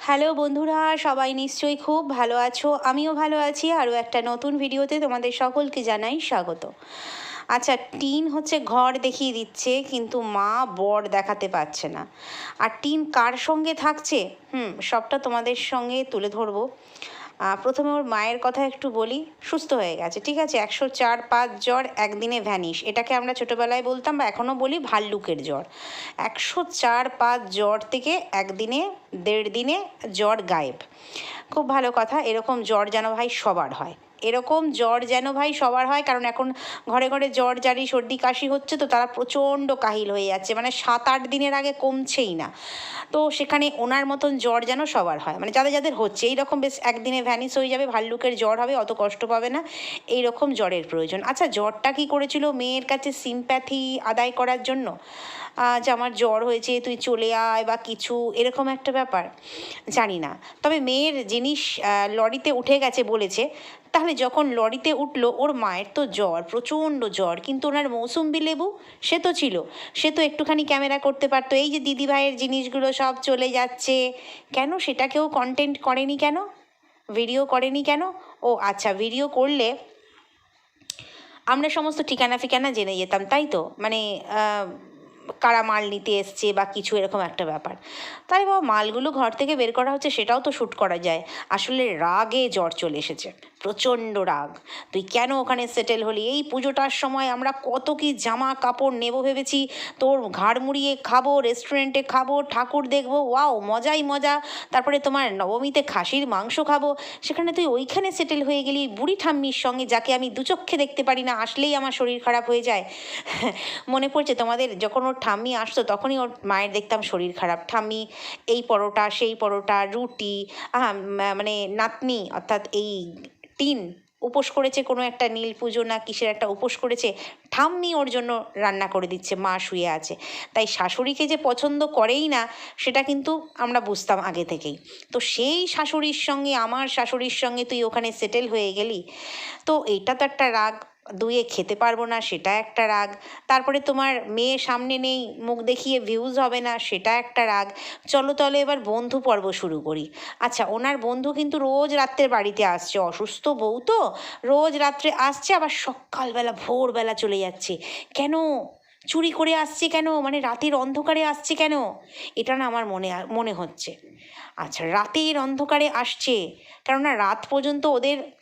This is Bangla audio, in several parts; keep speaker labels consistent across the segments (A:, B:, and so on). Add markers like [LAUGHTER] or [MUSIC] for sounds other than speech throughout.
A: হ্যালো বন্ধুরা, সবাই নিশ্চয়ই খুব ভালো আছো। আমিও ভালো আছি। আরও একটা নতুন ভিডিওতে তোমাদের সকলকে জানাই স্বাগত। আচ্ছা টিন হচ্ছে ঘর দেখিয়ে দিচ্ছে, কিন্তু মা বর দেখাতে পারছে না। আর টিন কার সঙ্গে থাকছে? হুম, সবটা তোমাদের সঙ্গে তুলে ধরবো। প্রথমে ওর মায়ের কথা একটু বলি, সুস্থ হয়ে গেছে, ঠিক আছে? একশো চার, পাঁচ জ্বর একদিনে ভ্যানিশ এটাকে আমরা ছোটোবেলায় বলতাম বা এখনও বলি ভাল্লুকের জ্বর। একশো চার, পাঁচ জ্বর থেকে একদিনে, দেড় দিনে জ্বর গায়েব। খুব ভালো কথা, এরকম জ্বর যেন ভাই সবার হয়। এরকম জ্বর যেন ভাই সবার হয়, কারণ এখন ঘরে ঘরে জ্বর, জারি, সর্দি, কাশি হচ্ছে তো তারা প্রচণ্ড কাহিল হয়ে যাচ্ছে। মানে সাত আট দিনের আগে কমছেই না। তো সেখানে ওনার মতন জ্বর যেন সবার হয়। মানে যাদের যাদের হচ্ছে, এইরকম বেশ একদিনে ভ্যানিস হয়ে যাবে, ভাল্লুকের জ্বর হবে, অত কষ্ট পাবে না। এই রকম জ্বরের প্রয়োজন। আচ্ছা জ্বরটা কি করেছিল মেয়ের কাছে সিম্প্যাথি আদায় করার জন্য? যে আমার জ্বর হয়েছে, তুই চলে আয় বা কিছু, এরকম একটা ব্যাপার? জানি না। তবে মেয়ের জিনিস লরিতে উঠে গেছে বলেছে তাহলে যখন লরিতে উঠল, ওর মায়ের তো জ্বর, প্রচণ্ড জ্বর, কিন্তু ওনার মৌসুম্বি লেবু, সে তো ছিল। সে তো একটুখানি ক্যামেরা করতে পারতো, এই যে দিদিভাইয়ের জিনিসগুলো সব চলে যাচ্ছে। কেন সেটাকেও কন্টেন্ট করেনি কেন? ভিডিও করেনি কেন? ও আচ্ছা ভিডিও করলে আমরা সমস্ত ঠিকানা ফিকানা জেনে যেতাম, তাই তো? মানে কারা মাল নিতে এসছে বা কিছু এরকম একটা ব্যাপার। তাই বাবা, মালগুলো ঘর থেকে বের করা হচ্ছে সেটাও তো শ্যুট করা যায়। আসলে রাগে জ্বর চলে এসেছে, প্রচণ্ড রাগ। তুই কেন ওখানে সেটেল হলি? এই পুজোটার সময় আমরা কত কি জামা কাপড় নেব ভেবেছি, তোর ঘাড় মুড়িয়ে খাব রেস্টুরেন্টে খাব, ঠাকুর দেখব, ওয়াও, মজাই মজা। তারপরে তোমার নবমীতে খাসির মাংস খাব। সেখানে তুই ওইখানে সেটেল হয়ে গেলি, বুড়ি ঠাম্মির সঙ্গে যাকে আমি দু চক্ষে দেখতে পারি না, আসলেই আমার শরীর খারাপ হয়ে যায়। [LAUGHS] মনে পড়ছে তোমাদের যখন ওর ঠাম্মি আসতো তখনই ওর মায়ের দেখতাম শরীর খারাপ। ঠাম্মি, এই পরোটা, সেই পরোটা, রুটি মানে নাতনি, অর্থাৎ এই টিন উপোস করেছে কোনো একটা নীল পুজো না কিসের একটা উপোস করেছে, ঠাম্মি ওর জন্য রান্না করে দিচ্ছে, মা শুয়ে আছে। তাই শাশুড়িকে যে পছন্দ করেই না, সেটা কিন্তু আমরা বুঝতাম আগে থেকেই। তো সেই শাশুড়ির সঙ্গে, আমার শাশুড়ির সঙ্গে তুই ওখানে সেটেল হয়ে গেলি? তো এইটা তো একটা রাগ। দুয়ে খেতে পারব না, সেটা একটা রাগ। তারপরে তোমার মেয়ে সামনে নেই, মুখ দেখিয়ে ভিউজ হবে না, সেটা একটা রাগ। চলো তাহলে এবার বন্ধু পর্ব শুরু করি। আচ্ছা ওনার বন্ধু কিন্তু রোজ রাত্রের বাড়িতে আসছে, অসুস্থ বউ তো? রোজ রাত্রে আসছে, আবার সকালবেলা, ভোরবেলা চলে যাচ্ছে। কেন? চুরি করে আসছে কেন? মানে রাতের অন্ধকারে আসছে কেন? এটা না আমার মনে মনে হচ্ছে। আচ্ছা রাতের অন্ধকারে আসছে, কেননা রাত পর্যন্ত ওদের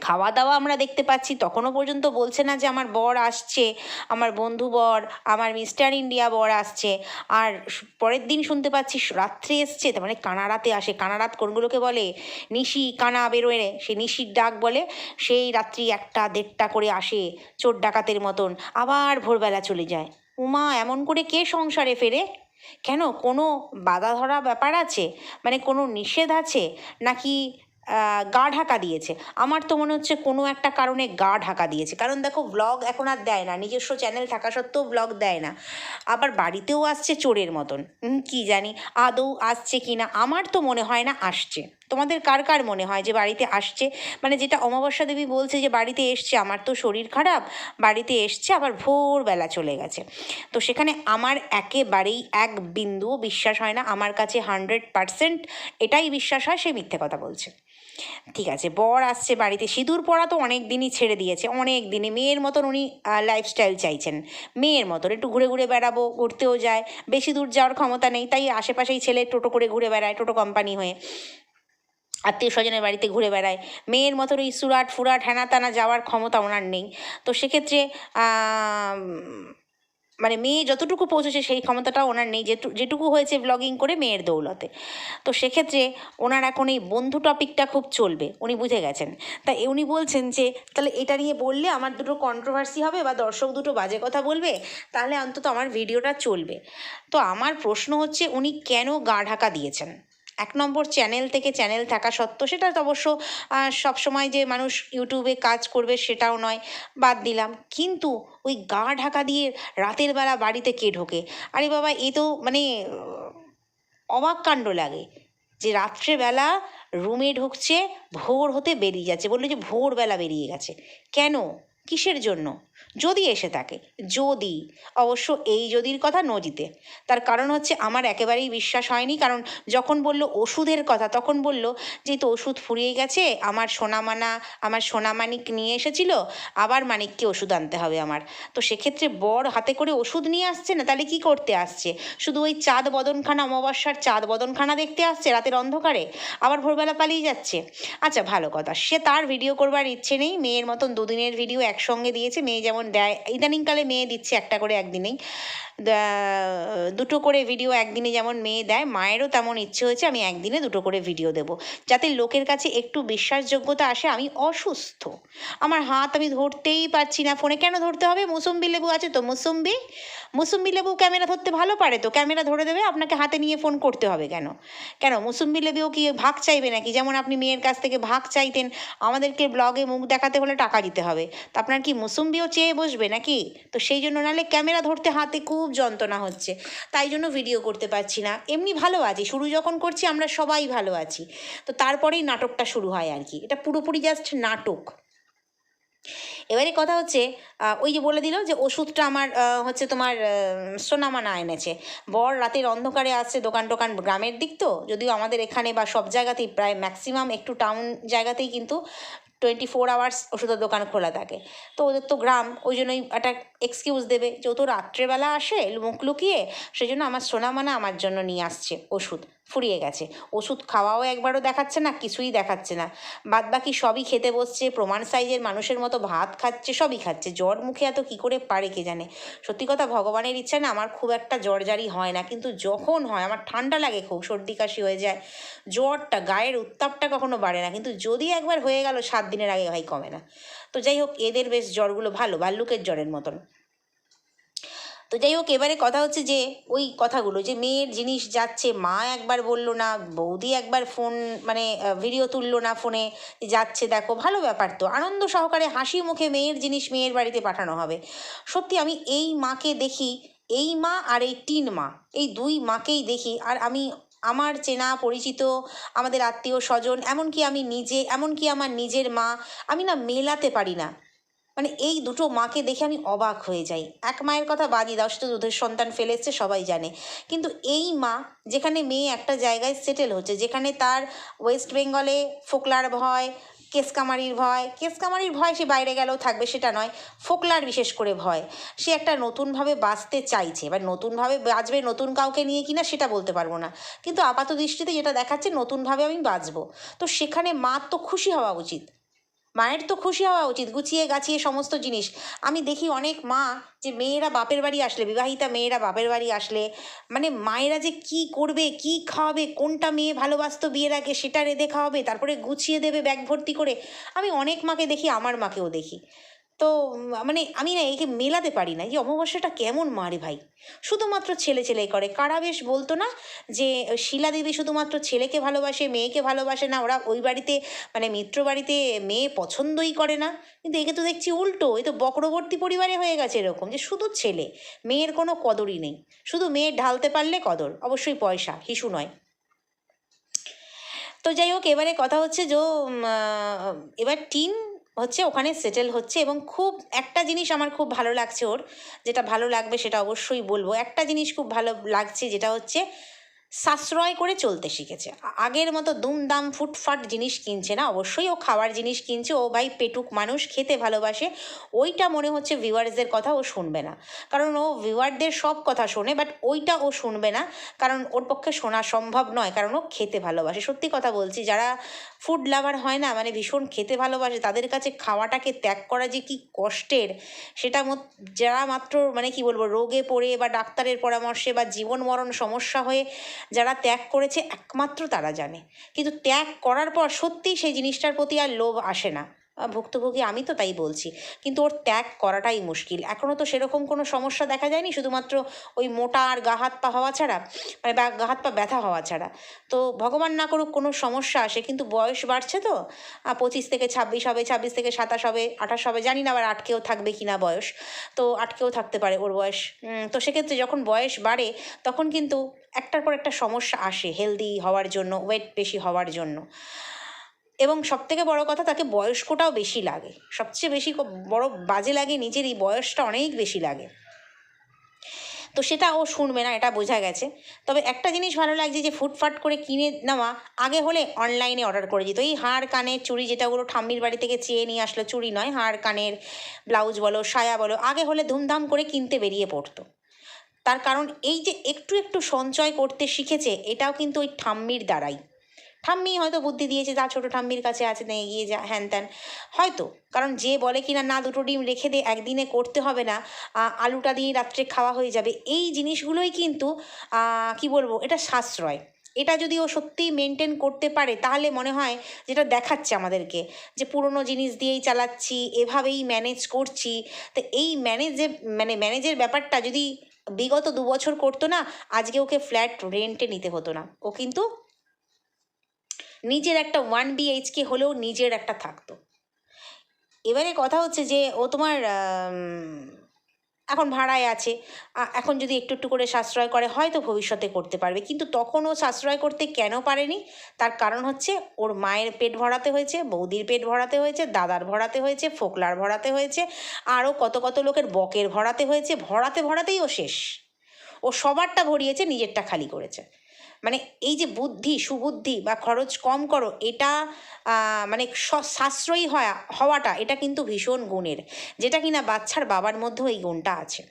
A: খাওয়া দাওয়া আমরা দেখতে পাচ্ছি, তখনও পর্যন্ত বলছে না যে আমার বর আসছে, আমার বন্ধু বর, আমার মিস্টার ইন্ডিয়া বর আসছে। আর পরের দিন শুনতে পাচ্ছি রাত্রে এসছে, তার মানে কানারাতে আসে। কানারাত কোনগুলোকে বলে? নিশি, কানা বেরোয় রে সে নিশির ডাক বলে, সেই রাত্রি একটা দেড়টা করে আসে, চোর ডাকাতের মতন। আবার ভোরবেলা চলে যায়। উমা, এমন করে কে সংসারে ফেরে? কেন? কোনো বাধা ধরা ব্যাপার আছে? মানে কোনো নিষেধ আছে? নাকি গা ঢাকা দিয়েছে। আমার তো মনে হচ্ছে কোনো একটা কারণে গা ঢাকা দিয়েছে। কারণ দেখো ব্লগ এখন আর দেয় না। নিজস্ব চ্যানেল থাকা সত্ত্বেও ব্লগ দেয় না। আবার বাড়িতেও আসছে চোরের মতন। কি জানি আদৌ আসছে কি না, আমার তো মনে হয় না আসছে। তোমাদের কার কার মনে হয় যে বাড়িতে আসছে? মানে যেটা অমাবস্যা দেবী বলছে যে বাড়িতে এসছে, আমার তো শরীর খারাপ, বাড়িতে এসছে, আবার ভোরবেলা চলে গেছে। তো সেখানে আমার একেবারেই এক বিন্দুও বিশ্বাস হয় না। আমার কাছে হান্ড্রেড পারসেন্ট এটাই বিশ্বাস হয়, সে মিথ্যে কথা বলছে। ঠিক আছে, বর আসছে বাড়িতে। সিঁদুর পরা তো অনেক দিনই ছেড়ে দিয়েছে। অনেক দিনই মেয়ের মতন উনি লাইফস্টাইল চাইছেন। মেয়ের মতন, একটু ঘুরে ঘুরে বেড়াবো, ঘুরতেও যায়। বেশি দূর যাওয়ার ক্ষমতা নেই, তাই আশেপাশেই ছেলে টোটো করে ঘুরে বেড়ায়, টোটো কোম্পানি হয়ে। আত্মীয় স্বজনের বাড়িতে ঘুরে বেড়ায়। মেয়ের মতন ওই সুরাট ফুরাট হ্যানা তানা যাওয়ার ক্ষমতা ওনার নেই। তো সেক্ষেত্রে মানে মেয়ে যতটুকু পৌঁছেছে সেই ক্ষমতাটা ওনার নেই। যেটু, যেটুকু হয়েছে ব্লগিং করে মেয়ের দৌলতে। তো সেক্ষেত্রে ওনার এখন এই বন্ধু টপিকটা খুব চলবে, উনি বুঝে গেছেন। তাই উনি বলছেন যে, তাহলে এটা নিয়ে বললে আমার দুটো কন্ট্রোভার্সি হবে বা দর্শক দুটো বাজে কথা বলবে, তাহলে অন্তত আমার ভিডিওটা চলবে। তো আমার প্রশ্ন হচ্ছে, উনি কেন গা ঢাকা দিয়েছেন? এক নম্বর চ্যানেল থেকে চ্যানেল থাকা সত্ত্বেও সেটা তো অবশ্য সবসময় যে মানুষ ইউটিউবে কাজ করবে সেটাও নয়, বাদ দিলাম। কিন্তু ওই গা ঢাকা দিয়ে রাতের বেলা বাড়িতে কে ঢোকে? আরে বাবা, এ তো মানে অবাক কাণ্ড লাগে যে রাত্রেবেলা রুমে ঢুকছে, ভোর হতে বেরিয়ে যাচ্ছে। বলল যে ভোরবেলা বেরিয়ে গেছে। কেন? কিসের জন্য? যদি এসে থাকে, যদি, অবশ্য এই যদির কথা নজিতে তার কারণ হচ্ছে আমার একেবারেই বিশ্বাস হয়নি, কারণ যখন বলল ওষুধের কথা, তখন বলল যে, তো ওষুধ ফুরিয়ে গেছে, আমার সোনামানা, আমার সোনামানিক নিয়ে এসেছিল, আবার মানিককে ওষুধ আনতে হবে আমার। তো সেক্ষেত্রে বর হাতে করে ওষুধ নিয়ে আসছে না, তাহলে কি করতে আসছে? শুধু ওই চাঁদ বদনখানা, অমাবস্যার চাঁদ বদনখানা দেখতে আসছে রাতের অন্ধকারে? আবার ভোরবেলা পালিয়ে যাচ্ছে? আচ্ছা ভালো কথা। সে তার ভিডিও করবার ইচ্ছে নেই, মেয়ের মতন দুদিনের ভিডিও একসঙ্গে দিয়েছে, মেয়ে যেমন দেয়, ইদানিংকালে মেয়ে দিচ্ছে একটা করে একদিনেই। দুটো করে ভিডিও একদিনে যেমন মেয়ে দেয়, মায়েরও তেমন ইচ্ছে হয়েছে আমি একদিনে দুটো করে ভিডিও দেব। যাতে লোকের কাছে একটু বিশ্বাসযোগ্যতা আসে, আমি অসুস্থ। আমার হাত আমি ধরতেই পারছি না, ফোনে কেন ধরতে হবে? মুসম্বি লেবু আছে তো, মুসম্বি? মুসম্বি লেবু ক্যামেরা ধরতে ভালো পারে তো, ক্যামেরা ধরে দেবে, আপনাকে হাতে নিয়ে ফোন করতে হবে কেন? কেন মুসম্বি লেবুও কি ভাগ চাইবে নাকি? যেমন আপনি মেয়ের কাছ থেকে ভাগ চাইতেন, আমাদেরকে ব্লগে মুখ দেখাতে হলে টাকা দিতে হবে। তা আপনার কি মুসম্বিও চেয়ে বসবে নাকি? তো সেই জন্য নাহলে ক্যামেরা ধরতে হাতে খুব যন্ত্রণা হচ্ছে, তাই জন্য ভিডিও করতে পারছি না। এমনি ভালো আছি, শুরু যখন করছি আমরা সবাই ভালো আছি। তো তারপরেই নাটকটা শুরু হয় আর কি। এটা পুরোপুরি জাস্ট নাটক। এবারে কথা হচ্ছে ওই যে বলে দিল যে ওষুধটা আমার হচ্ছে তোমার সোনামানা এনেছে। বর রাতের অন্ধকারে আসছে দোকান টোকান গ্রামের দিক তো, যদিও আমাদের এখানে বা সব জায়গাতেই প্রায় ম্যাক্সিমাম একটু টাউন জায়গাতেই কিন্তু টোয়েন্টি ফোর আওয়ার্স ওষুধের দোকান খোলা থাকে। তো ওদের তো গ্রাম, ওই জন্যই একটা এক্সকিউজ দেবে যে ও তো রাত্রেবেলা আসে, মুখ লুকিয়ে সেই জন্য আমার সোনামানা আমার জন্য নিয়ে আসছে ওষুধ। ফুরিয়ে গেছে। ওষুধ খাওয়াও একবারও দেখাচ্ছে না, কিছুই দেখাচ্ছে না। বাদ বাকি সবই খেতে বসছে, প্রমাণ সাইজের মানুষের মতো ভাত খাচ্ছে, সবই খাচ্ছে। জ্বর মুখে এত কী করে পারে কে জানে? সত্যি কথা, ভগবানের ইচ্ছা না আমার খুব একটা জ্বর জারি হয় না। কিন্তু যখন হয়, আমার ঠান্ডা লাগে খুব, সর্দি কাশি হয়ে যায়, জ্বরটা, গায়ের উত্তাপটা কখনো বাড়ে না। কিন্তু যদি একবার হয়ে গেল, সাত দিনের আগে ভাই কমে না। তো যাই হোক, এদের বেশ জ্বরগুলো ভালো, ভাল্লুকের জ্বরের মতন। তো যাই হোক, এবারে কথা হচ্ছে যে, ওই কথাগুলো যে মেয়ের জিনিস যাচ্ছে, মা একবার বলল না, বৌদি একবার ফোন মানে ভিডিও তুললো না ফোনে যাচ্ছে দেখো, ভালো ব্যাপার তো, আনন্দ সহকারে হাসি মুখে মেয়ের জিনিস মেয়ের বাড়িতে পাঠানো হবে। সত্যি আমি এই মাকে দেখি, এই মা আর এই টিন মা, এই দুই মাকেই দেখি, আর আমি আমার চেনা পরিচিত, আমাদের আত্মীয় স্বজন, এমনকি আমি নিজে, এমনকি আমার নিজের মা, আমি না মেলাতে পারি না। মানে এই দুটো মাকে দেখে আমি অবাক হয়ে যাই। এক মায়ের কথা বাদই দাও, সে তো দুধের সন্তান ফেলে এসছে, সবাই জানে। কিন্তু এই মা, যেখানে মেয়ে একটা জায়গায় সেটেল হচ্ছে, যেখানে তার ওয়েস্ট বেঙ্গলে ফোকলার ভয়, কেসকামারির ভয় কেসকামারির ভয় সে বাইরে গেলেও থাকবে, সেটা নয়, ফোকলার বিশেষ করে ভয়। সে একটা নতুনভাবে বাঁচতে চাইছে, এবার নতুনভাবে বাঁচবে নতুন কাউকে নিয়ে কিনা সেটা বলতে পারব না। কিন্তু আপাত দৃষ্টিতে যেটা দেখাচ্ছে, নতুনভাবে আমি বাঁচবো। তো সেখানে মা তো খুশি হওয়া উচিত। মায়ের তো খুশি হওয়া উচিত, গুছিয়ে গাছিয়ে সমস্ত জিনিস। আমি দেখি অনেক মা যে মেয়েরা বাপের বাড়ি আসলে, বিবাহিতা মেয়েরা বাপের বাড়ি আসলে মানে মায়েরা যে কি করবে, কি খাওয়াবে, কোনটা মেয়ে ভালোবাসত বিয়ের আগে সেটা রেঁধে খাওয়াবে, তারপরে গুছিয়ে দেবে ব্যাগ ভর্তি করে, আমি অনেক মাকে দেখি, আমার মাকেও দেখি। তো মানে আমি না একে মেলাতে পারি না। এই অমাবস্যাটা কেমন মারে ভাই? শুধুমাত্র ছেলে ছেলেই করে। কারা বেশ বলতো না যে, শিলা দেবী শুধুমাত্র ছেলেকে ভালোবাসে, মেয়েকে ভালোবাসে না, ওরা ওই বাড়িতে মানে মিত্র বাড়িতে মেয়ে পছন্দই করে না। কিন্তু একে তো দেখছি উল্টো, এ তো বক্রবর্তী পরিবারে হয়ে গেছে এরকম যে, শুধু ছেলে, মেয়ের কোনো কদরই নেই। শুধু মেয়ের ঢালতে পারলে কদর, অবশ্যই পয়সা, হিসু নয়। তো যাই হোক, এবারে কথা হচ্ছে যে এবার টিন হচ্ছে, ওখানে সেটেল হচ্ছে এবং খুব একটা জিনিস আমার খুব ভালো লাগছে ওর। যেটা ভালো লাগবে সেটা অবশ্যই বলব। একটা জিনিস খুব ভালো লাগছে, যেটা হচ্ছে সাশ্রয় করে চলতে শিখেছে। আগের মতো দুমদাম ফুটফাট জিনিস কিনছে না। অবশ্যই ও খাওয়ার জিনিস কিনছে। ও ভাই পেটুক মানুষ, খেতে ভালোবাসে। ওইটা মনে হচ্ছে ভিউয়ার্সদের কথা ও শুনবে না। কারণ ও ভিউয়ারদের সব কথা শোনে বাট ওইটা ও শুনবে না। কারণ ওর পক্ষে শোনা সম্ভব নয়। কারণ ও খেতে ভালোবাসে। সত্যি কথা বলছি, যারা ফুড লাভার হয় না মানে ভীষণ খেতে ভালোবাসে, তাদের কাছে খাওয়াটাকে ত্যাগ করা যে কি কষ্টের, সেটা যারা মাত্র মানে কি বলব, রোগে পড়ে বা ডাক্তারের পরামর্শে বা জীবন মরণ সমস্যা হয়ে যারা ত্যাগ করেছে একমাত্র তারা জানে। কিন্তু ত্যাগ করার পর সত্যিই সেই জিনিসটার প্রতি আর লোভ আসে না। ভুক্তভোগী আমি তো তাই বলছি। কিন্তু ওর ত্যাগ করাটাই মুশকিল। এখনও তো সেরকম কোনো সমস্যা দেখা যায়নি, শুধুমাত্র ওই মোটা আর গা হাত পা হওয়া ছাড়া মানে গা হাত পা ব্যথা হওয়া ছাড়া। তো ভগবান না করুক কোনো সমস্যা আসে কিন্তু বয়স বাড়ছে তো। পঁচিশ থেকে ছাব্বিশ হবে, ছাব্বিশ থেকে সাতাশ হবে, আঠাশ হবে, জানি না আবার আটকেও থাকবে কি না বয়স। তো আটকেও থাকতে পারে ওর বয়স। তো সেক্ষেত্রে যখন বয়স বাড়ে, তখন কিন্তু একটার পর একটা সমস্যা আসে হেলদি হওয়ার জন্য ওয়েট বেশি হওয়ার জন্য। এবং সবথেকে বড় কথা তাকে বয়স্কটাও বেশি লাগে। সবচেয়ে বেশি বড় বাজে লাগে নিজের এই বয়সটা অনেক বেশি লাগে। তো সেটা ও শুনবে না, এটা বোঝা গেছে। তবে একটা জিনিস ভালো লাগছে যে ফুটফাট করে কিনে নেওয়া, আগে হলে অনলাইনে অর্ডার করে দিত। এই হাড় কানের চুড়ি যেটা ওগুলো ঠাম্মির বাড়ি থেকে চেয়ে নিয়ে আসলো, চুড়ি নয় হাড় কানের ব্লাউজ বলো, সায়া বলো, আগে হলে ধুমধাম করে কিনতে বেরিয়ে পড়তো। তার কারণ এই যে একটু একটু সঞ্চয় করতে শিখেছে, এটাও কিন্তু ওই ঠাম্মির দ্বারাই। ঠাম্মি হয়তো বুদ্ধি দিয়েছে, যা ছোটো ঠাম্মির কাছে আছে, না, এগিয়ে যা। হ্যান ত্যান। হয়তো। কারণ যে বলে কিনা, না, দুটো ডিম রেখে দে, একদিনে করতে হবে না। আলুটা দিয়ে রাত্রে খাওয়া হয়ে যাবে। এই জিনিসগুলোই কিন্তু কি বলব, এটা সাশ্রয়। এটা যদি ও সত্যিই মেনটেন করতে পারে, তাহলে মনে হয় যেটা দেখাচ্ছে আমাদেরকে, যে পুরনো জিনিস দিয়েই চালাচ্ছি, এভাবেই ম্যানেজ করছি। তো এই ম্যানেজে মানে ম্যানেজের ব্যাপারটা যদি বিগত দু বছর করতো না, আজকে ওকে ফ্ল্যাট রেন্টে নিতে হতো না। ও কিন্তু নিজের একটা ওয়ান বিএইচকে হলেও নিজের একটা থাকতো। এবারে কথা হচ্ছে যে, ও তোমার এখন ভাড়ায় আছে। এখন যদি একটু একটু করে সাশ্রয় করে, হয়তো ভবিষ্যতে করতে পারবে। কিন্তু তখন ও সাশ্রয় করতে কেন পারেনি? তার কারণ হচ্ছে, ওর মায়ের পেট ভরাতে হয়েছে, বৌদির পেট ভরাতে হয়েছে, দাদার ভরাতে হয়েছে, ফোকলার ভরাতে হয়েছে, আরও কত কত লোকের বকের ভরাতে হয়েছে, ভরাতে ভরাতেই ও শেষ। ও সবারটা ভরিয়েছে, নিজেরটা খালি করেছে। মানে এই যে বুদ্ধি, সুবুদ্ধি বা খরচ কম করো, এটা মানে সাশ্রয়ী হওয়া হওয়াটা এটা কিন্তু ভীষণ গুণের, যেটা কিনা বাচ্চার বাবার মধ্যেও এই গুণটা আছে।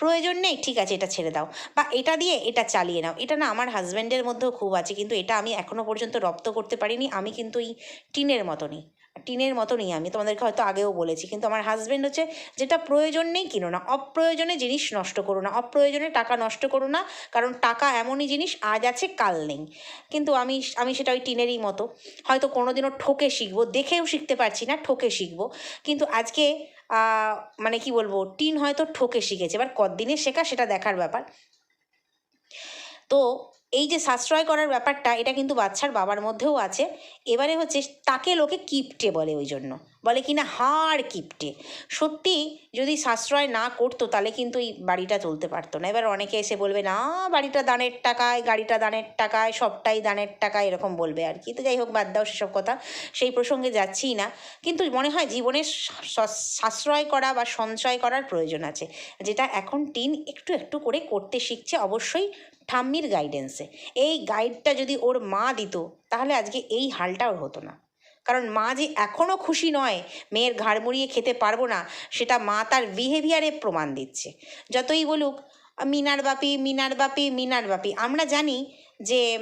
A: প্রয়োজন নেই, ঠিক আছে, এটা ছেড়ে দাও বা এটা দিয়ে এটা চালিয়ে নাও, এটা না আমার হাজব্যান্ডের মধ্যেও খুব আছে, কিন্তু এটা আমি এখনও পর্যন্ত রপ্ত করতে পারিনি, আমি কিন্তু এই টিনের মতনই। টিনের মতনই আমি, তোমাদেরকে হয়তো আগেও বলেছি। কিন্তু আমার হাজব্যান্ড হচ্ছে, যেটা প্রয়োজন নেই কিনো না, অপ্রয়োজনে জিনিস নষ্ট করো না, অপ্রয়োজনে টাকা নষ্ট করো না, কারণ টাকা এমনই জিনিস আজ আছে, কাল নেই। কিন্তু আমি আমি সেটা ওই টিনেরই মতো। হয়তো কোনোদিনও ঠকে শিখব, দেখেও শিখতে পারছি না, ঠকে শিখব। কিন্তু আজকে মানে কি বলব, টিন হয়তো ঠকে শিখেছে, এবার কতদিনে শেখা সেটা দেখার ব্যাপার। তো এই যে সাশ্রয় করার ব্যাপারটা, এটা কিন্তু বাচ্চার বাবার মধ্যেও আছে। এবারে হচ্ছে তাকে লোকে কিপটে বলে ওই জন্য বলে কি না হাড় কিপটে। সত্যি যদি সাশ্রয় না করতো, তাহলে কিন্তু এই বাড়িটা চলতে পারতো না। এবার অনেকে এসে বলবে, না, বাড়িটা দানের টাকায়, গাড়িটা দানের টাকায়, সবটাই দানের টাকা এরকম বলবে আর কি। তো যাই হোক, বাদ দাও সেসব কথা। সেই প্রসঙ্গে যাচ্ছিই না। কিন্তু মনে হয় জীবনে সাশ্রয় করা বা সঞ্চয় করার প্রয়োজন আছে। যেটা এখন টিন একটু একটু করে করতে শিখছে অবশ্যই ঠাম্মির গাইডেন্সে এই গাইডটা যদি ওর মা দিত, তাহলে আজকে এই হালটা ওর হতো না। কারণ মা যে এখনও খুশি নয়, মেয়ের ঘাড় মুড়িয়ে খেতে পারব না, সেটা মা তার বিহেভিয়ারে প্রমাণ দিচ্ছে। যতই বলুক মিনার বাপি মিনার বাপি মিনার বাপি, আমরা জানি যে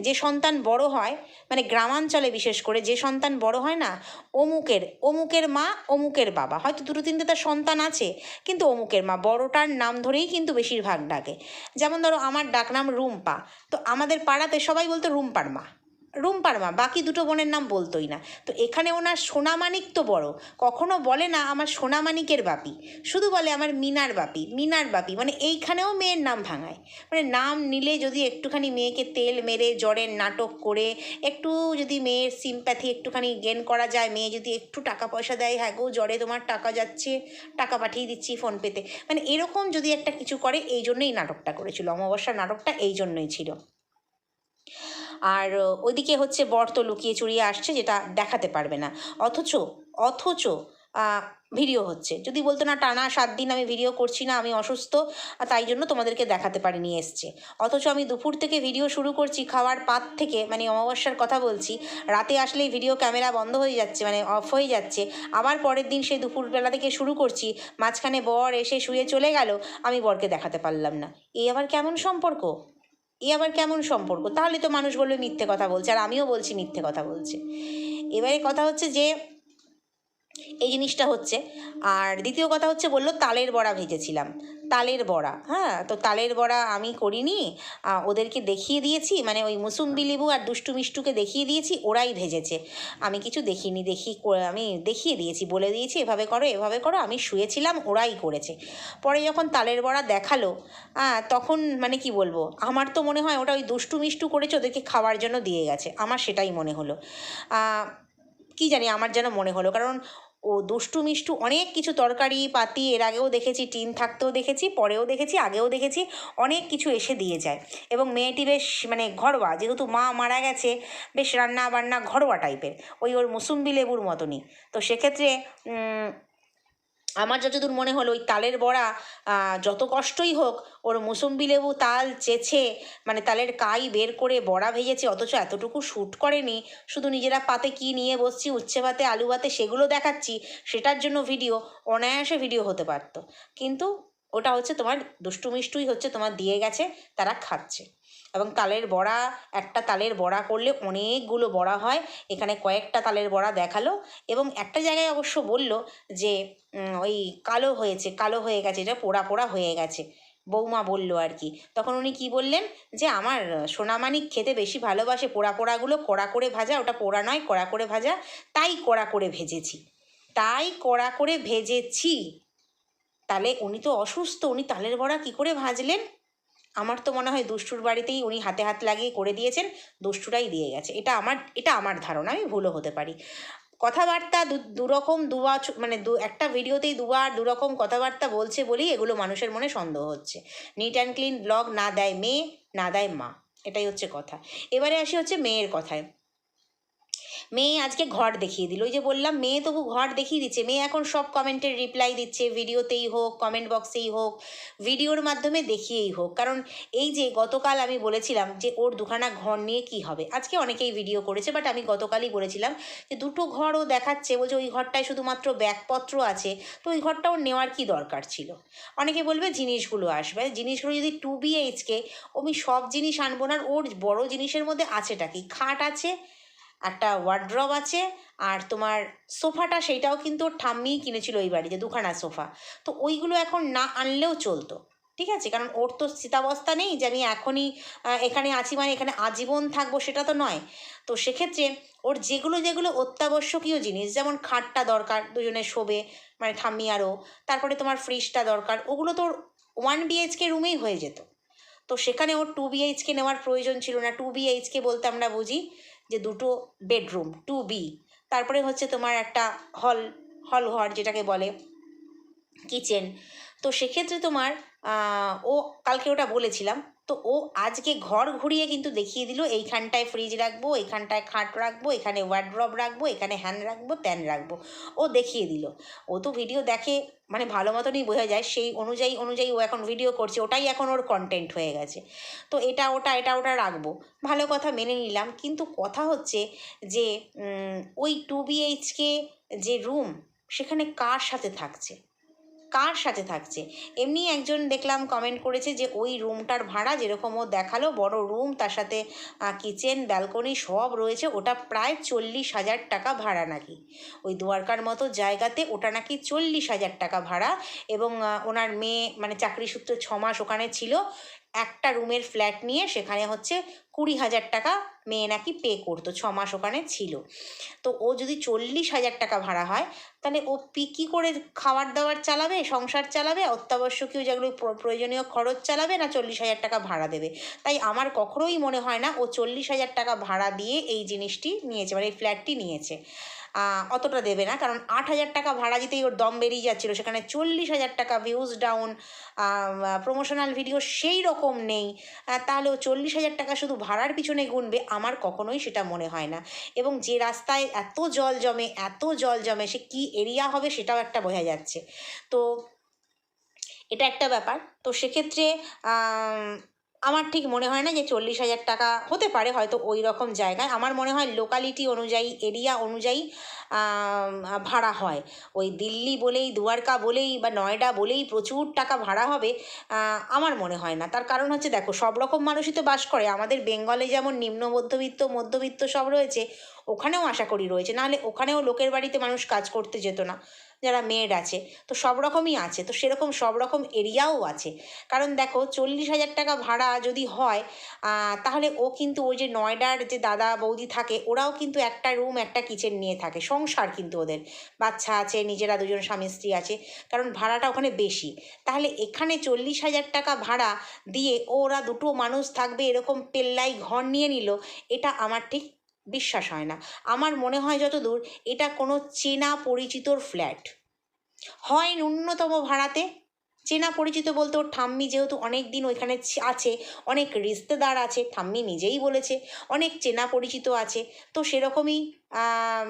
A: যে সন্তান বড় হয় মানে গ্রামাঞ্চলে বিশেষ করে যে সন্তান বড় হয় না, অমুকের অমুকের মা, অমুকের বাবা। হয়তো দুটো তিনটে তার সন্তান আছে, কিন্তু অমুকের মা। বড়টার নাম ধরেই কিন্তু বেশিরভাগ ডাকে। যেমন ধরো, আমার ডাকনাম রুম্পা। তো আমাদের পাড়াতে সবাই বলতো রুম্পার মা। রুম্পার মা, বাকি দুটো বোনের নাম বলতোই না। তো এখানে ওনার সোনামানিক তো বড়। কখনো বলে না আমার সোনামানিকের বাপি। শুধু বলে আমার মিনার বাপি মিনার বাপি। মানে এইখানেও মেয়ের নাম ভাঙায়। মানে নাম নিলে যদি একটুখানি মেয়েকে তেল মেরে, জ্বরের নাটক করে, একটু যদি মেয়ের সিম্প্যাথি একটুখানি গেন করা যায়, মেয়ে যদি একটু টাকা পয়সা দেয় হ্যাঁ গো, জ্বরে তোমার টাকা যাচ্ছে, টাকা পাঠিয়ে দিচ্ছি ফোনপেতে মানে এরকম যদি একটা কিছু করে, এই জন্যই নাটকটা করেছিল। অমাবস্যার নাটকটা এই জন্যই ছিল। আর ওইদিকে হচ্ছে বর তো লুকিয়ে চুরিয়ে আসছে যেটা দেখাতে পারবে না। অথচ অথচ ভিডিও হচ্ছে। যদি বলতো, না, টানা সাত দিন আমি ভিডিও করছি না, আমি অসুস্থ তাই জন্য তোমাদেরকে দেখাতে পারিনি, এসছে। অথচ আমি দুপুর থেকে ভিডিও শুরু করছি, খাওয়ার পাত থেকে মানে অমাবস্যার কথা বলছি, রাতে আসলেই ভিডিও ক্যামেরা বন্ধ হয়ে যাচ্ছে মানে অফ হয়ে যাচ্ছে। আবার পরের দিন সেই দুপুরবেলা থেকে শুরু করছি, মাঝখানে বর এসে শুয়ে চলে গেল, আমি বরকে দেখাতে পারলাম না। এই আবার কেমন সম্পর্ক? এ আবার কেমন সম্পর্ক? তাহলে তো মানুষ বলবে মিথ্যে কথা বলছে, আর আমিও বলছি মিথ্যে কথা বলছে। এবারে কথা হচ্ছে যে, এই জিনিসটা হচ্ছে, আর দ্বিতীয় কথা হচ্ছে বলল তালের বড়া ভেজেছিলাম। তালের বড়া হ্যাঁ? তো তালের বড়া আমি করিনি ওদেরকে দেখিয়ে দিয়েছি মানে ওই মুসুম্বি লেবু আর দুষ্টু মিষ্টুকে দেখিয়ে দিয়েছি, ওরাই ভেজেছে। আমি কিছু দেখিনি, দেখি আমি দেখিয়ে দিয়েছি, বলে দিয়েছি, এভাবে করো এভাবে করো, আমি শুয়েছিলাম, ওরাই করেছে। পরে যখন তালের বড়া দেখাল হ্যাঁ তখন মানে কি বলব, আমার তো মনে হয় ওটা ওই দুষ্টু মিষ্টু করেছে, ওদেরকে খাওয়ার জন্য দিয়ে গেছে, আমার সেটাই মনে হলো। কি জানি, আমার যেন মনে হলো, কারণ ও দুষ্টু মিষ্টু অনেক কিছু তরকারি পাতি, এর আগেও দেখেছি, টিন থাকতেও দেখেছি, পরেও দেখেছি, আগেও দেখেছি, অনেক কিছু এসে দিয়ে যায়। এবং মেয়েটি বেশ মানে ঘরোয়া, যেহেতু মা মারা গেছে, বেশ রান্না বান্না ঘরোয়া টাইপের ওই ওর মুসুম্বি লেবুর মতনই। তো সেক্ষেত্রে আমার যতদূর মনে হলো ওই তালের বড়া যত কষ্টই হোক, ওর মুসম্বি লেবু, তাল, চেছে মানে তালের কাই বের করে বড়া ভেজেছে, অথচ এতটুকু শ্যুট করেনি। শুধু নিজেরা পাতে কি নিয়ে বসছি, উচ্ছে ভাতে, আলু ভাতে, সেগুলো দেখাচ্ছি, সেটার জন্য ভিডিও, অনায়াসে ভিডিও হতে পারতো। কিন্তু ওটা হচ্ছে তোমার দুষ্টু মিষ্টুই হচ্ছে তোমার দিয়ে গেছে, তারা খাচ্ছে। এবং তালের বড়া, একটা তালের বড়া করলে অনেকগুলো বড়া হয়। এখানে কয়েকটা তালের বড়া দেখাল এবং একটা জায়গায় অবশ্য বলল যে ওই কালো হয়েছে, কালো হয়ে গেছে, এটা পোড়া পোড়া হয়ে গেছে। বৌমা বলল আর কি। তখন উনি কি বললেন? যে, আমার সোনামানিক খেতে বেশি ভালোবাসে পোড়া পোড়াগুলো, কড়া করে ভাজা, ওটা পোড়া নয়, কড়া করে ভাজা, তাই কড়া করে ভেজেছি। তাই কড়া করে ভেজেছি। তাহলে উনি তো অসুস্থ, উনি তালের বড়া কি করে ভাজলেন? আমার তো মনে হয় দুষ্টুর বাড়িতেই উনি হাতে হাত লাগিয়ে করে দিয়েছেন, দুষ্টুরাই দিয়ে গেছে। এটা আমার এটা আমার ধারণা, আমি ভুলও হতে পারি। কথাবার্তা দুরকম দুবার মানে দু, একটা ভিডিওতেই দুবার দুরকম কথাবার্তা বলছে বলেই এগুলো মানুষের মনে সন্দেহ হচ্ছে। নিট অ্যান্ড ক্লিন ব্লগ না দেয় মেয়ে, না দেয় মা, এটাই হচ্ছে কথা। এবারে আসি হচ্ছে মেয়ের কথায়। মেয়ে আজকে ঘর দেখিয়ে দিল। ওই যে বললাম, মেয়ে তবু ঘর দেখিয়ে দিচ্ছে। মেয়ে এখন সব কমেন্টের রিপ্লাই দিচ্ছে, ভিডিওতেই হোক কমেন্ট বক্সেই হোক ভিডিওর মাধ্যমে দেখিয়েই হোক। কারণ এই যে গতকাল আমি বলেছিলাম যে ওর দুখানা ঘর নিয়ে কি হবে। আজকে অনেকেই ভিডিও করেছে বাট আমি গতকালই বলেছিলাম যে দুটো ঘর ও দেখাচ্ছে। বলছে ওই ঘরটায় শুধুমাত্র ব্যাগপত্র আছে, তো ওই ঘরটা ওর নেওয়ার কি দরকার ছিল? অনেকে বলবে জিনিসগুলো আসবে। জিনিসগুলো যদি টু বিএইচকে আমি সব জিনিস আনব না ওর বড় জিনিসের মধ্যে আছেটা কি? খাট আছে একটা ওয়ার্ড্রব আছে আর তোমার সোফাটা সেইটাও কিন্তু ওর ঠাম্মিই কিনেছিল ওই বাড়িতে, দুখানা সোফা। তো ওইগুলো এখন না আনলেও চলতো, ঠিক আছে? কারণ ওর তো স্থিতাবস্থা নেই যে আমি এখনই এখানে আছি মানে এখানে আজীবন থাকব সেটা তো নয়। তো সেক্ষেত্রে ওর যেগুলো যেগুলো অত্যাবশ্যকীয় জিনিস, যেমন খাটটা দরকার, দুজনে শোবে মানে ঠাম্মি আরও তারপরে তোমার ফ্রিজটা দরকার, ওগুলো তোর ওয়ান বিএইচকে রুমেই হয়ে যেত। তো সেখানে ওর টু বিএইচকে নেওয়ার প্রয়োজন ছিল না। টু বিএইচকে বলতে আমরা বুঝি যে দুটো বেডরুম টু বি তারপরে হচ্ছে তোমার একটা হল হল ঘর যেটাকে বলে কিচেন তো সেক্ষেত্রে তোমার ও কালকে ওটা বলেছিলাম তো ও আজকে ঘর ঘুরিয়ে কিন্তু দেখিয়ে দিল, এইখানটায় ফ্রিজ রাখব, এইখানটায় খাট রাখব, এখানে ওয়ার্ড্রব রাখব, এখানে হ্যান্ড রাখব ত্যান রাখব। ও দেখিয়ে দিল। ও তো ভিডিও দেখে মানে ভালো মতনই বোঝা যায়, সেই অনুযায়ী অনুযায়ী ও এখন ভিডিও করছে, ওটাই এখন ওর কন্টেন্ট হয়ে গেছে। তো এটা ওটা এটা ওটা রাখব। ভালো কথা মেনে নিলাম, কিন্তু কথা হচ্ছে যে ওই টু বিএইচকে যে রুম সেখানে কার সাথে থাকছে? কার সাথে থাকছে? এমনি একজন দেখলাম কমেন্ট করেছে যে, ওই রুমটার ভাড়া যেরকম ও দেখাল, বড় রুম তার সাথে কিচেন ব্যালকনি সব রয়েছে, ওটা প্রায় চল্লিশ হাজার টাকা ভাড়া নাকি। ওই দুয়ারকার মতো জায়গাতে ওটা নাকি চল্লিশ হাজার টাকা ভাড়া এবং ওনার মেয়ে মানে চাকরি সূত্রে ছ মাস ওখানে ছিল একটা রুমের ফ্ল্যাট নিয়ে সেখানে হচ্ছে কুড়ি হাজার টাকা মেয়ে নাকি পে করতো, ছ মাস ওখানে ছিল। তো ও যদি চল্লিশ হাজার টাকা ভাড়া হয়, তাহলে ও পি, কী করে খাবার দাবার চালাবে, সংসার চালাবে, অত্যাবশ্যকীয় যেগুলো প্র- প্রয়োজনীয় খরচ চালাবে না চল্লিশ হাজার টাকা ভাড়া দেবে? তাই আমার কখনোই মনে হয় না ও চল্লিশ হাজার টাকা ভাড়া দিয়ে এই জিনিসটি নিয়েছে মানে এই ফ্ল্যাটটি নিয়েছে। অতটা দেবে না। কারণ আট হাজার টাকা ভাড়া দিতেই ওর দম বেরিয়ে যাচ্ছিল। সেখানে চল্লিশ হাজার টাকা ভিউজ ডাউন প্রমোশনাল ভিডিও সেই রকম নেই। তাহলে ও চল্লিশ হাজার টাকা শুধু ভাড়ার পিছনে গুনবে, আমার কখনোই সেটা মনে হয় না। এবং যে রাস্তায় এত জল জমে, এত জল জমে, সে কী এরিয়া হবে সেটাও একটা বোঝা যাচ্ছে। তো, এটা একটা ব্যাপার। তো সেক্ষেত্রে আমার ঠিক মনে হয় না যে চল্লিশ হাজার টাকা হতে পারে হয়তো ওই রকম জায়গায়। আমার মনে হয় লোকালিটি অনুযায়ী এরিয়া অনুযায়ী ভাড়া হয়। ওই দিল্লি বলেই, দুয়ারকা বলেই বা নয়ডা বলেই প্রচুর টাকা ভাড়া হবে আমার মনে হয় না। তার কারণ হচ্ছে, দেখো, সব রকম মানুষই তো বাস করে। আমাদের বেঙ্গলে যেমন নিম্ন, মধ্যবিত্ত মধ্যবিত্ত সব রয়েছে, ওখানেও আশা করি রয়েছে। নাহলে ওখানেও লোকের বাড়িতে মানুষ কাজ করতে যেত না, যারা মেয়ের আছে। তো সব রকমই আছে। তো সেরকম সব রকম এরিয়াও আছে। কারণ দেখো, চল্লিশ হাজার টাকা ভাড়া যদি হয় তাহলে ও কিন্তু ওই যে নয়ডার যে দাদা বৌদি থাকে, ওরাও কিন্তু একটা রুম, একটা কিচেন নিয়ে থাকে। সংসার কিন্তু ওদের। বাচ্চা আছে, নিজেরা দুজন স্বামী, স্ত্রী আছে, কারণ ভাড়াটা ওখানে বেশি। তাহলে এখানে চল্লিশ হাজার টাকা ভাড়া দিয়ে ওরা দুটো মানুষ থাকবে, এরকম পেল্লাই ঘর নিয়ে নিল, এটা আমার ঠিক বিশ্বাস হয় না। আমার মনে হয় যতদূর, এটা কোনো চেনা পরিচিতর ফ্ল্যাট। হয় ন্যূনতম ভাড়াতে চেনা পরিচিত বলতে ওর ঠাম্মি যেহেতু অনেক দিন ওইখানে আছে, অনেক রিস্তেদার আছে, ঠাম্মি নিজেই বলেছে, অনেক চেনা পরিচিত আছে, তো সেরকমই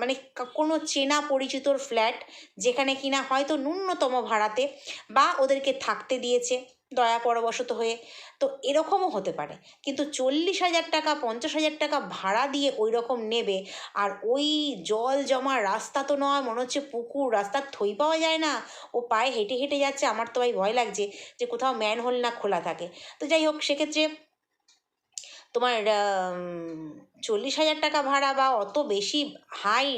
A: মানে কোনো চেনা পরিচিতর ফ্ল্যাট যেখানে কিনা হয়তো ন্যূনতম ভাড়াতে বা ওদেরকে থাকতে দিয়েছে। দয়া পরবশত হয়ে, তো এরকমও হতে পারে। কিন্তু চল্লিশ হাজার টাকা, পঞ্চাশ হাজার টাকা ভাড়া দিয়ে ওই রকম নেবে, আর ওই জল জমা রাস্তা তো নয়, মনে হচ্ছে পুকুর, রাস্তার থই পাওয়া যায় না। ও পায়ে হেঁটে হেঁটে যাচ্ছে, আমার তো ভাই ভয় লাগছে যে কোথাও ম্যানহোল না খোলা থাকে। তো যাই হোক, সেক্ষেত্রে তোমার চল্লিশ হাজার টাকা ভাড়া বা অত বেশি হাই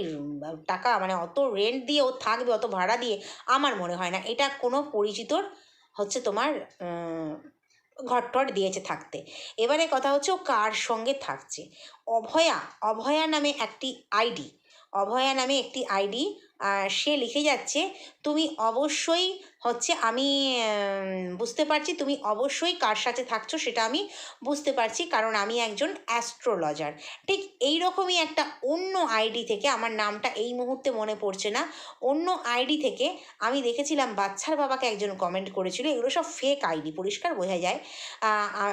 A: টাকা মানে অত রেন্ট দিয়ে ও থাকবে, অত ভাড়া দিয়ে, আমার মনে হয় না। এটা কোনো পরিচিতর হচ্ছে তোমার টর দিয়েছে থাকতে। এবারে কথা হচ্ছে ও কার সঙ্গে থাকছে? অভয়া অভয়া নামে একটি আইডি। অভয়া নামে একটি আইডি সে লিখে যাচ্ছে, তুমি অবশ্যই হচ্ছে আমি বুঝতে পারছি তুমি অবশ্যই কার সাথে থাকছো সেটা আমি বুঝতে পারছি কারণ আমি একজন অ্যাস্ট্রোলজার। ঠিক এই রকমই একটা অন্য আইডি থেকে আমার নামটা এই মুহূর্তে মনে পড়ছে না। অন্য আইডি থেকে আমি দেখেছিলাম বাচ্চার বাবাকে একজন কমেন্ট করেছিল। এগুলো সব ফেক আইডি, পরিষ্কার বোঝা যায়।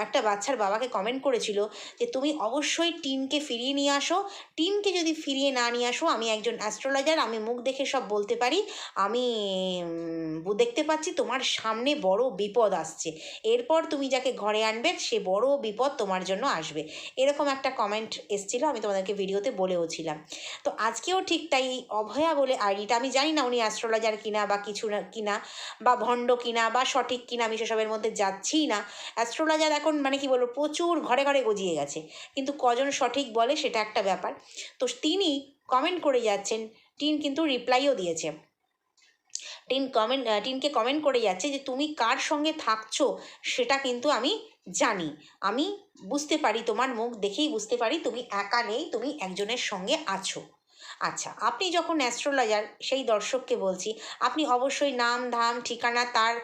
A: একটা বাচ্চার বাবাকে কমেন্ট করেছিল যে তুমি অবশ্যই টিনকে ফিরিয়ে নিয়ে আসো। টিনকে যদি ফিরিয়ে না নিয়ে আসো, আমি একজন অ্যাস্ট্রোলজার, আমি মুখ দেখে সব বলতে পারি। আমি দেখতে পাচ্ছি তোমার সামনে বড় বিপদ আসছে। এরপর তুমি যাকে ঘরে আনবে, সে বড় বিপদ তোমার জন্য আসবে। এরকম একটা কমেন্ট এসেছিল, আমি তোমাদেরকে ভিডিওতে বলেও ছিলাম। তো আজকেও ঠিক তাই, অভয়া বলে আইডিটা আমি জানি না উনি অ্যাস্ট্রোলজার কিনা বা কিছু না কিনা বা ভণ্ড কিনা বা সঠিক কিনা, আমি সেসবের মধ্যে যাচ্ছিই না। অ্যাস্ট্রোলজার এখন মানে কি বলব, প্রচুর ঘরে ঘরে গজিয়ে গেছে। কিন্তু কজন সঠিক বলে সেটা একটা ব্যাপার। তো তিনি কমেন্ট করে যাচ্ছেন, টিন কিন্তু রিপ্লাইও দিয়েছে। টিন কমেন্ট টিনকে কমেন্ট করে যাচ্ছে যে, তুমি কার সঙ্গে থাকছো? সেটা কিন্তু আমি জানি। আমি বুঝতে পারি তোমার মুখ দেখেই বুঝতে পারি, তুমি একা নেই, তুমি একজনের সঙ্গে আছো। আচ্ছা আপনি যখন অ্যাস্ট্রোলজার সেই দর্শককে বলছি, আপনি অবশ্যই নাম, ধাম, ঠিকানা তার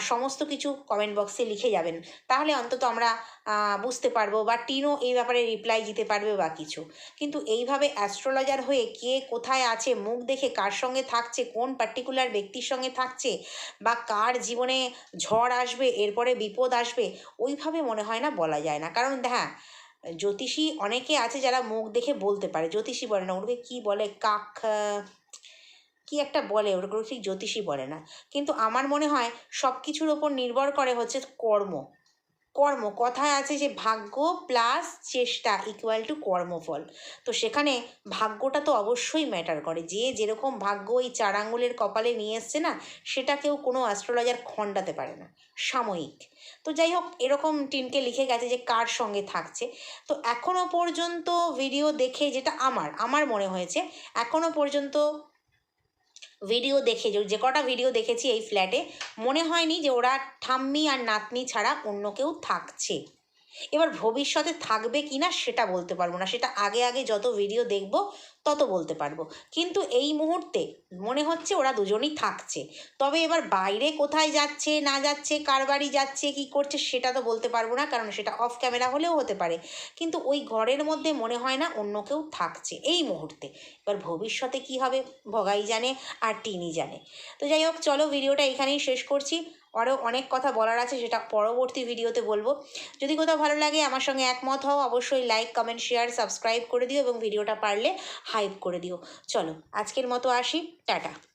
A: সমস্ত কিছু কমেন্ট বক্সে লিখে যাবেন। তাহলে অন্তত আমরা বুঝতে পারব বা টিনও এই ব্যাপারে রিপ্লাই দিতে পারবে বা কিছু। কিন্তু এইভাবে অ্যাস্ট্রোলজার হয়ে কে কোথায় আছে, মুখ দেখে কার সঙ্গে থাকছে, কোন পার্টিকুলার ব্যক্তির সঙ্গে থাকছে, বা কার জীবনে ঝড় আসবে, এরপরে বিপদ আসবে, ওইভাবে মনে হয় না বলা যায় না। কারণ হ্যাঁ জ্যোতিষী অনেকে আছে যারা মুখ দেখে বলতে পারে, জ্যোতিষী বলে না, ওগুলোকে কী বলে? কাক কি একটা বলে? ওগুলো ঠিক জ্যোতিষী বলে না। কিন্তু আমার মনে হয় সব কিছুর ওপর নির্ভর করে হচ্ছে কর্ম। কর্ম কথায় আছে যে ভাগ্য প্লাস চেষ্টা ইকুয়াল টু কর্মফল। তো সেখানে ভাগ্যটা তো অবশ্যই ম্যাটার করে। যে যেরকম ভাগ্য ওই চার আঙুলের কপালে নিয়ে এসছে না, সেটা কেউ কোনো অ্যাস্ট্রোলজার খণ্ডাতে পারে না। সাময়িক। তো যাই হোক, এরকম টিনকে লিখে গেছে যে কার সঙ্গে থাকছে। তো এখনও পর্যন্ত ভিডিও দেখে যেটা আমার আমার মনে হয়েছে এখনও পর্যন্ত ভিডিও দেখে, যে কটা ভিডিও দেখেছি এই ফ্ল্যাটে মনে হয়নি যে ওরা ঠাম্মি আর নাতনি ছাড়া অন্য কেউ থাকছে। এবার ভবিষ্যতে থাকবে কি না সেটা বলতে পারব না। সেটা আগে আগে যত ভিডিও দেখব, তত বলতে পারব। কিন্তু এই মুহূর্তে মনে হচ্ছে ওরা দুজনই থাকছে। তবে এবার বাইরে কোথায় যাচ্ছে, না যাচ্ছে, কার বাড়ি যাচ্ছে, কি করছে সেটা তো বলতে পারব না, কারণ সেটা অফ ক্যামেরা হলেও হতে পারে। কিন্তু ওই ঘরের মধ্যে মনে হয় না অন্য কেউ থাকছে এই মুহূর্তে। এবার ভবিষ্যতে কি হবে ভগাই জানে আর টিনি জানে। তো যাই হোক, চলো ভিডিওটা এখানেই শেষ করছি। আরও অনেক কথা বলার আছে, সেটা পরবর্তী ভিডিওতে বলব। যদি কোথাও ভালো লাগে, আমার সঙ্গে একমত হও, অবশ্যই লাইক কমেন্ট শেয়ার সাবস্ক্রাইব করে দিও এবং ভিডিওটা পারলে হাইপ করে দিও। চলো, আজকের মতো আসি, টাটা।